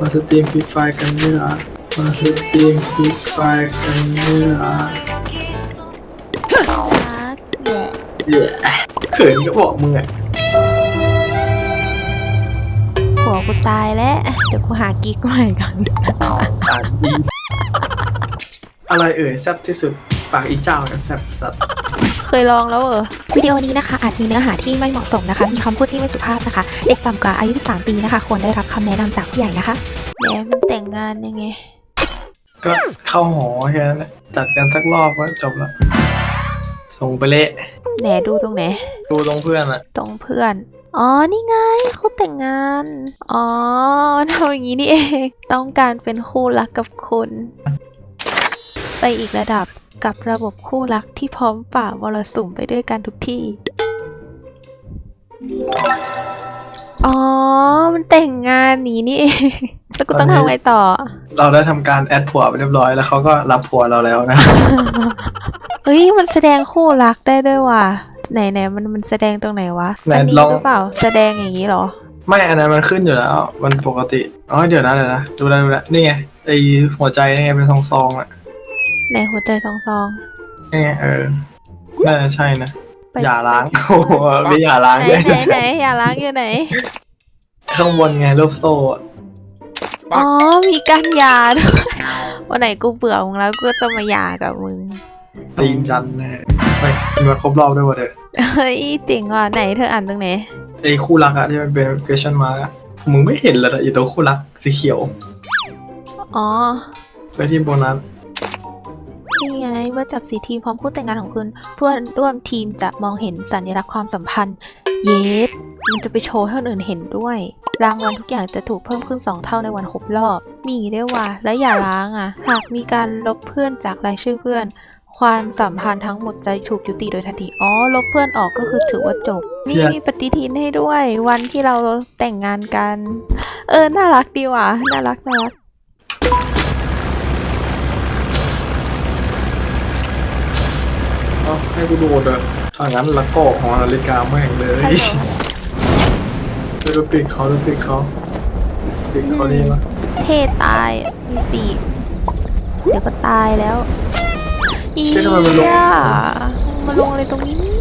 มาสตรีมฟรีไฟกันนี่ละมาสตรีมฟรีไฟกันนี่ละรักแหละเดี๋ยวเขินก็บอกมึงอะผัวกูตายแล้ว เดี๋ยวกูหากิ๊กใหม่ก่อนปากดีอะไรเอ่ยแซ่บที่สุดปากอีเจ้าเนี่ยแซ่บสัตว์ เคยลองแล้วเออวิดีโอนี้นะคะ อาจมีเนื้อหาที่ไม่เหมาะสมนะคะ มีคำพูดที่ไม่สุภาพนะคะ เด็กต่ำกว่าอายุ 13 ปีนะคะ ควรได้รับคำแนะนำจากผู้ใหญ่นะคะแหมมันแต่งงานยังไง ก็เข้าหอแค่นั้นแหละจัดกันสักรอบก็จบละส่งไปเละแหนดูตรงไหน ดูตรงเพื่อนอะตรงเพื่อน อ๋อ นี่ไงเขาแต่งงาน อ๋อทำอย่างนี้นี่เอง ต้องการเป็นคู่รักกับคุณ ไปอีกระดับกับระบบคู่รักที่พร้อมฝ่ามรสุมไปด้วยกันทุกที่ อ๋อ มันแต่งงานหนีนี่เอง แล้วกูต้องทำไงต่อ เราได้ทำการแอดผัวไปเรียบร้อยแล้วเขาก็รับผัวเราแล้วนะ เฮ้ย มันแสดงคู่รักได้ด้วยว่ะ ไหนไหนมันมันแสดงตรงไหนวะไหนอันนี้ลองหรือเปล่า แสดงอย่างนี้เหรอ ไม่ อันนั้นมันขึ้นอยู่แล้ว มันปกติ อ๋อ เดี๋ยวนะเดี๋ยวนะ ดูแลวดูแลวนี่ไง ไอหัวใจนี่ไงเป็นซองซองๆอะ ในหัวใจทองซองนี่ไงเออน่าจะใช่นะ ไปอย่าล้างโอ้โหไม่อย่าล้างไหนด้วยไหนไหนอย่าล้างอยู่ไหน ข้างบนไงรูปโซ่อะอ๋อ มีการหย่าด้วยวันไหนกูเบื่อมึงแล้วกูก็จะมาหย่ากับมึง ตีนจันแน่ไปมีวันครบรอบด้วยวะเด็กเฮ้ยจริงว่ะไหนเธออ่านตรงไหน ไอคู่รักอะที่มันเป็น question mark อะมึงไม่เห็นเลยนะไอตัวคู่รักสีเขียวอ๋อ ไปที่โบนัส นี่ไงเมื่อจับสีทีมพร้อมคู่แต่งงานของคุณเพื่อนร่วมทีมจะมองเห็นสัญลักษณ์ความสัมพันธ์ เยสมันจะไปโชว์ให้คนอื่นเห็นด้วย รางวัลทุกอย่างจะถูกเพิ่มขึ้น 2 เท่าในวันครบรอบ มีด้วยว่ะแล้วอย่าล้างอะ หากมีการลบเพื่อนจากรายชื่อเพื่อน ความสัมพันธ์ทั้งหมดจะถูกยุติโดยทันทีอ๋อลบเพื่อนออกก็คือถือว่าจบ นี่มีปฏิทินให้ด้วย วันที่เราแต่งงานกัน เออ น่ารักดีว่ะ น่ารักน่ารัก เอ้าให้กูดูเลยถ้างั้นละก็หอนาฬิกาแม่งเลยดูปีกเขาดูปีกเขาปีกเขาดีมากเท่ตายอะมีปีก เดี๋ยวก็ตายแล้วอีเชื่อทำไมมันลงยมาลงอะไรตรงนี้เนี่ย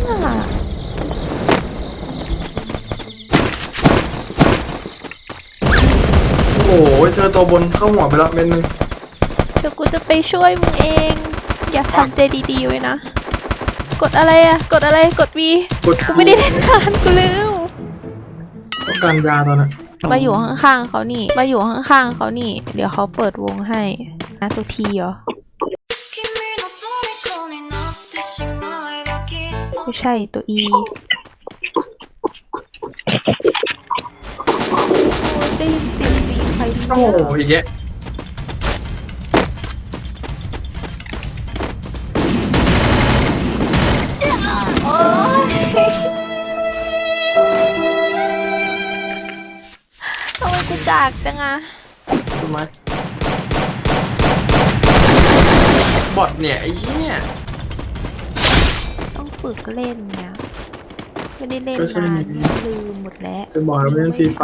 โอ้โหเธอตัวบนเข้าหัวไปแล้วเม็ดนึง เดี๋ยวกูจะไปช่วยมึงเอง อย่าทำใจดีๆไว้นะ กดอะไรอะกดอะไรกดวีกดกูไม่ได้เล่นนานกูลืมต้องการยาตอนนั้มาอยู่ข้างๆเขานี่ มาอยู่ข้างๆเขานี่ เดี๋ยวเขาเปิดวงให้นะตัวทีเหรอไม่ใช่ตัวอีได้ยินเสียงวีใคโอ้ยแยะากจังอะทำไมบอทเนี่ยไอ้เหี้ยต้องฝึกเล่นเนี่ยไม่ได้เล่นก็ใช่นานนี่ลืมหมดแล้วเป็นบอกเราเล่นฟรีไฟ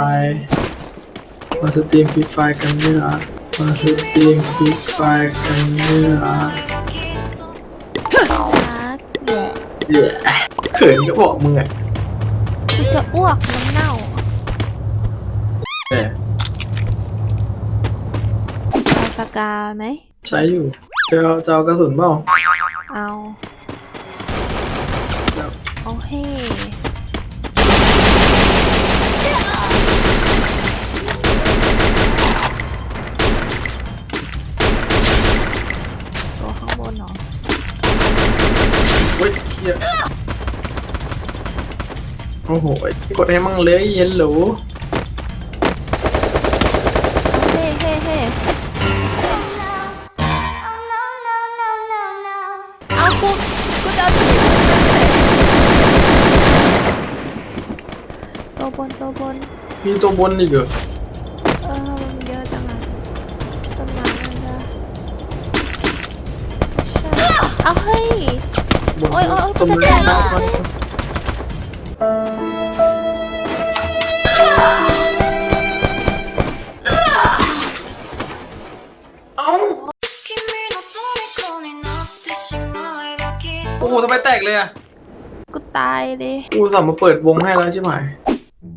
มาสตรีมฟรีไฟกันนี่ละมาสตรีมฟรีไฟกันนี่ละรักแหละเดี๋ยวเขินก็บอกมึงอะกูจะอ้วกน้ำเน่าแต่เอา กาไหม ใช้อยู่เธอเอาจะเอากระสุนเปล่าเอาโอเคตัวข้างบนเหรอเฮ้ยเหี้ยโอ้โห กดให้มั่งเลยเย็นหรู นตัวบน มีตัวบนอีกเหรอเออมันเยอะจังอะต้นไม้มันจะใช่เอาเฮ้ย บนโอ๊ยโอ๊ยโอ๊ยต้นไม้จะแตกแล้ว เอ้า君の虜になってしまえばきっとโอ้โหทำไมแตกเลยอะกูตายดิ กูสั่งมาเปิดวงให้แล้วใช่ไหม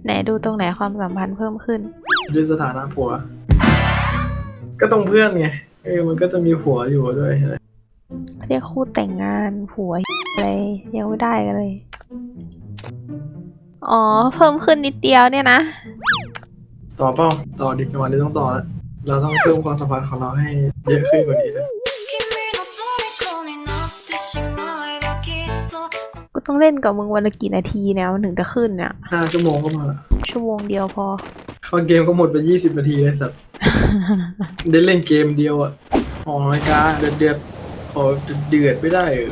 ไหนดูตรงไหนความสัมพันธ์เพิ่มขึ้นด้วยสถานะผัว ก็ต้องเพื่อนไงเออมันก็จะมีผัวอยู่ด้วย เรียกคู่แต่งงานผัวอะไรยังไม่ได้กันเลย อ๋อ เพิ่มขึ้นนิดเดียวเนี่ยนะ ต่อเป้าต่อดิจังหวะนี้ต้องต่อแล้วเราต้องเพิ่มความสัมพันธ์ของเราให้เยอะขึ้นกว่านี้ด้วย ต้องเล่นกับมึงวันละกี่นาทีเนี่ยมันถึงจะขึ้นเนี่ยห้าชั่วโมงก็มาละชั่วโมงเดียวพอ เข้าเกมก็หมดไปยี่สิบนาทีเลยสัตว์ได้เล่นเกมเดียวอะออกรายการเดือดเดือดๆขอเดือดๆไม่ได้เออ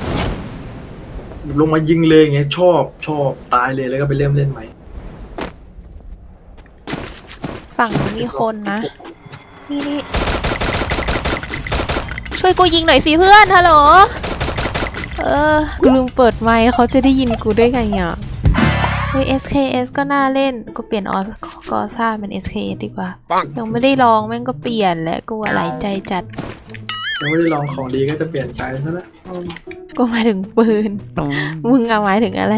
ลงมายิงเลยไงชอบชอบตายเลยแล้วก็ไปเริ่มเล่นใหม่ฝั่งนู้นมีคนนะ นี่นี่ช่วยกูยิงหน่อยสิเพื่อนฮัลโหล เออ กูลืมเปิดไมค์เขาจะได้ยินกูได้ไงอะเฮ้ย SKS ก็น่าเล่น กูเปลี่ยนออกอซ่าเป็น SKS ดีกว่า ยังไม่ได้ลองแม่งก็เปลี่ยนแล้วกูอะไรใจจัด ยังไม่ได้ลองของดีก็จะเปลี่ยนใจซะแล้วกูหมายถึงปืน มึงอะหมายถึงอะไร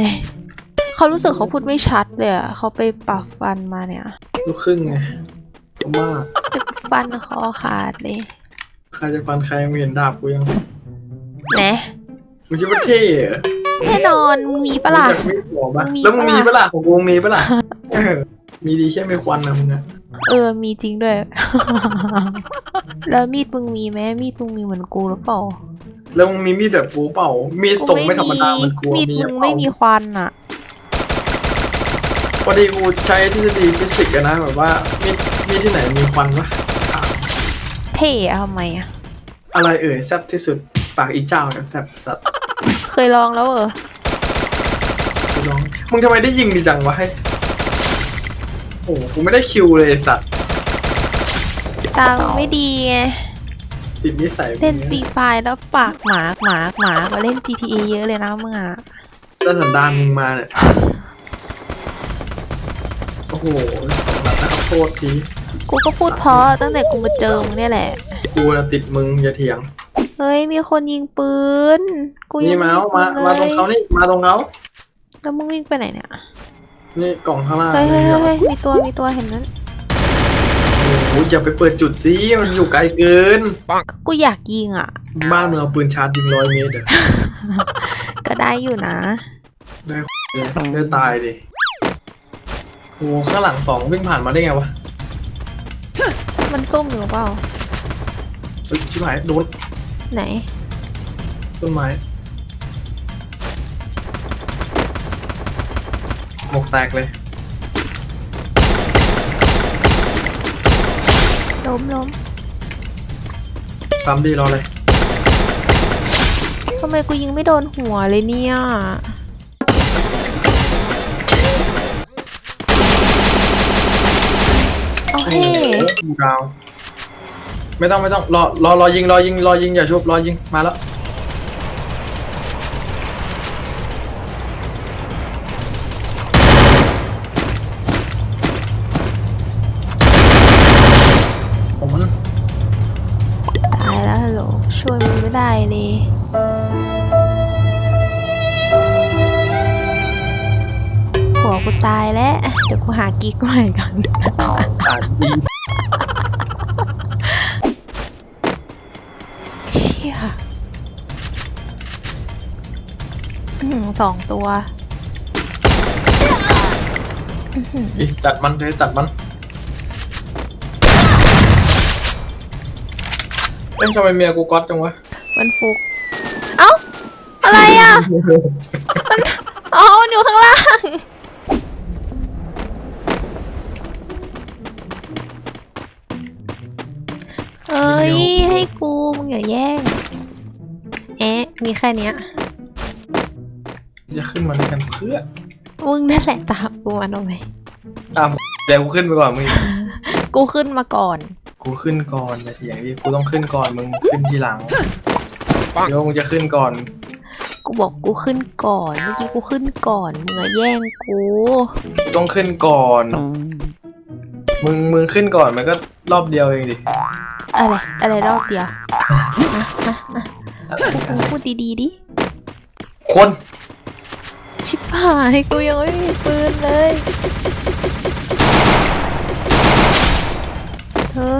เขารู้สึกเขาพูดไม่ชัดเลยอะเขาไปปรับฟันมาเนี่ย ลูกครึ่งไงผมว่าฟันคอขาดเลย ใครจะฟันใครมึงเห็นดาบกูยัง แหน มึงคิดว่าเท่เหรอแน่นอนมึงมีปะล่ะ มึงอยากมีหัวปะมึงมีแล้วมึงปะล่ะมีปะล่ะของกูมึงมีปะล่ะเออมีดีแค่ไม่ควันนะมึงอะเออ มีจริงด้วย แล้วมีดมึงมีไหมมีดมึงมีเหมือนกูหรือเปล่าแล้วมึงมีมีดแบบกูเปล่า มีดกูทรงไม่ธรรมดาเหมือนกูมีดมีมึงเปไม่ล่ามีควันอะพอดีกูใช้ทฤษฎีฟิสิกส์อะนะแบบว่ามีดมีดที่ไหนมีควันวะถามเท่อะทำไมอะอะไรเอ่ยแซ่บที่สุดปากอีเจ้าเนี่ยแซ่บสัตว์ เคยลองแล้วเออกูลองมึงทำไมได้ยิงดีจังวะให้โอ้โหกูไม่ได้คิวเลยไอ้สัตว์ตามึงไม่ดีไงติดนิสัยเล่นฟรีไฟล์แล้วปากหมาหมาหมากว่าเล่น GTA เยอะเลยนะมึงอะแล้วสันดานมึงมาเนี่ยโอ้โหสองนัดนะครับโทษทีกูก็พูดเพราะตั้งแต่กูมาเจอมึงเนี่ยแหละ กูน่ะติดมึงอย่าเถียง เฮ้ยมีคนยิงปืน กูยันี่งมาเอามายิมาตรงเขานี่มาตรงเขาแล้วมึงวิ่งไปไหนเนี่ย นี่กล่องข้างล่างเฮ้ยเฮ้ยนี่เฮ้ยเฮ้ยมีตัวมีตัวเห็นนั้นโอ้โหอย่าไปเปิดจุดสิมันอยู่ไกลเกิน กูอยากยิงอะ บ้านมึงเอาปืนชาร์จยิงร้อยเมตรเหรอก็ได้อยู่นะ ได้เลยได้ตายดิโอ้โหข้างหลังสองวิ่งผ่านมาได้ไงวะ มันส้มอยู่หรือเปล่าเฮ้ยชิบหายโดน ไหน ต้นไม้หมกแตกเลย ล้มล้มซ้ำดีรอเลย ทำไมกูยิงไม่โดนหัวเลยเนี่ย เอาโอ้เฮ้โหดาว ไม่ต้องไม่ต้องรอรอรอยิงรอยิงรอยิงอย่าชุบรอยิงมาแล้วผมมันตายแล้วฮัลโหลช่วยมึงไม่ได้เลยหัวกูตายแล้ว เดี๋ยวกูหากิ๊กใหม่ก่อนอ่านดี ชี่ยอื้อหือสองตัวอีจัดมันเลยจัดมัน เอ้ยทำไมเมียกูก๊อตจังวะ มันฟุก เอ้า อะไรอะอ๋อ มันอยู่ข้างล่าง มึงอย่าแย่งเอ๊ะ มีแค่เนี้ยจะขึ้นมาด้วยกันเพื่อมึงนั่นแหละตามกูมาทำไมตามเดี๋ยวกูขึ้นไปก่อนมึงกูขึ้นมาก่อน กูขึ้นก่อนอย่าเถียงดิกูต้องขึ้นก่อนมึงขึ้นทีหลังเดี๋ยวมึงจะขึ้นก่อน กูบอกกูขึ้นก่อนเมื่อกี้กูขึ้นก่อนมึงอะแย่งกูต้องขึ้นก่อน มึงมึงขึ้นก่อนมันก็รอบเดียวเองดิ อะไร อะไรรอบเดียวฮะฮะฮะพูดพูดดีๆดิ คน ชิบหายกูยังไม่มีปืนเลย เธอ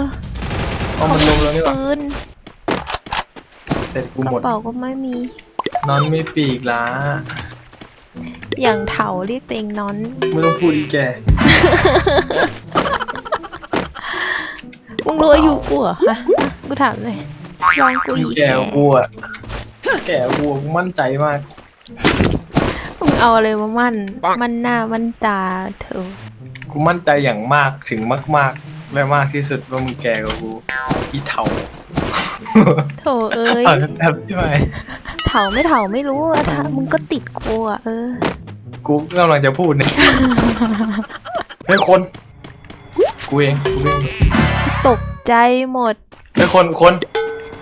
เอามันลงแล้วนี่หว่าปืนเสร็จกูกหมด ระเป๋าก็ไม่มี นอนไม่ปีกละอย่างเถาเรียกเตงนอน ไม่ต้องพูดอีแก งรู้อายุกูเหรอฮะกูถามหน่อยลองกูออียู่กแกแกกูอะแกกูอะกูมั่นใจมากมึงเอาอะไรมามั่น มั่นหน้ามั่นตาเธอกูมั่นใจอย่างมากถึงมากๆและมากที่สุดว่ามึงแกกว่ากูอีเถาโถเอ้ยเอาแทบใช่ไหมเถาไม่เถาไม่รู้อะถ้ามึงก็ติดกูอะเออ กูกำลังจะพูดเนี่ยเฮ้ยคน กูเองกูเอง ตกใจหมดเฮ้ยคนคน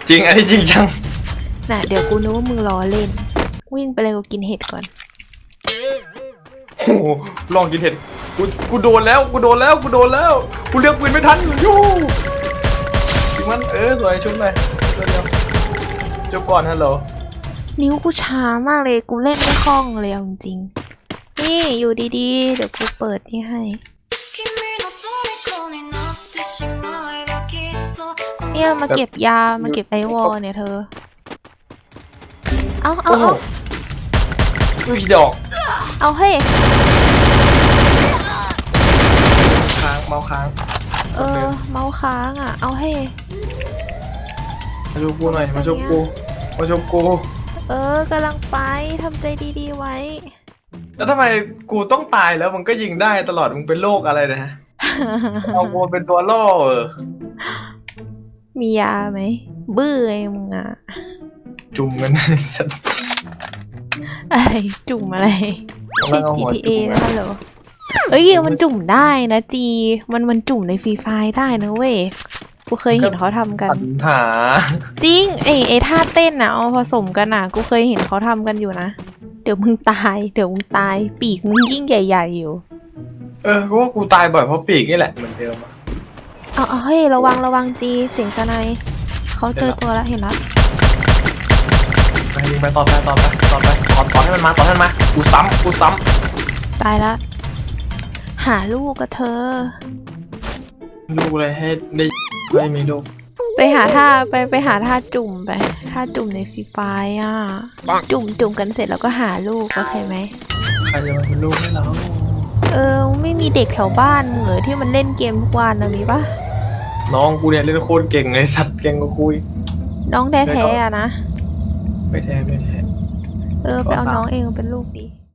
จริงอันนี้จริงจังน่ะเดี๋ยวกูนึกว่ามึงล้อเล่น วิ่งไปเลยกูกินเห็ดก่อน โอ้โหลองกินเห็ดกูกูโดนแล้วกูโดนแล้วกูโดนแล้วกูเลือกปืนไม่ทันยูถึงมันเออสวยชุบเลยเดี๋ยวๆจบก่อนฮัลโหลนิ้วกูช้ามากเลยกูเล่นไม่คล่องเลยเอาจริงๆนี่อยู่ดีๆ เดี๋ยวกูเปิดนี่ให้ เนี่ยมาเก็บยามาเก็บไอวอลเนี่ยเธอ เอาเอาโอ้โหเอาอุ้ยดอกเอาให้ค้างเมาส์ค้างเออเมาส์ค้างอะ เอาให้มาชมกูหน่อยมาชมกูมาชมกูเออกำลังไปทำใจดีๆไว้ แล้วทำไมกูต้องตายแล้วมึงก็ยิงได้ตลอดมึงเป็นโรคอะไรนะเอากูเป็นตัวล่อเออ มียาไหม บื้อไอ้มึงอะจุ่มกันสัตว์อะไรจุ่มอะไรกำลัใช่งเอาหัว GTA จุ่มนะเหรอเอ้ยมันจุ่มได้นะจี มันมันจุ่มในฟรีไฟล์ได้นะเว้ย กูเคยเห็นเขาทำกัน ปัญหาจริงไอไอท่าเต้นนะเอาผสมกันอะ กูเคยเห็นเขาทำกันอยู่นะ เดี๋ยวมึงตาย เดี๋ยวมึงตาย ปีกมึงยิ่งใหญ่ ๆอยู่ เออกูว่ากูตายบ่อยเพราะปีกนี่แหละเหมือนเดิมอะ เอาเอาเฮ้ยระวังระวังจีเสียงสนายเขาเจอตัวแล้วเห็นแล้วไปยิงไปต่อไปต่อไปต่อไปต่อต่อให้มันมาต่อให้มันมากูซ้ำกูซ้ตายละหาลูกกับเธอำลูกเลยให้ได้ไม่มีลูกไปหาท่าไปไปหาท่าจุ่มไปท่าจุ่มในฟรีไฟล์อะจุ่มจุ่มกันเสร็จแล้วก็หาลูกโอเคไหมใครจะมาเป็นลูกให้เราเออ ไม่มีเด็กแถวบ้านมึงเหรอที่มันเล่นเกมทุกวันนะมีปะ น้องกูเนี่ยเล่นโคตรเก่งเลยสัตว์เก่งกว่ากูอีกน้องแท้ๆอะนะ ไม่แท้ไม่แท้ เออไปเอาขอสามน้องเองเป็นลูกดี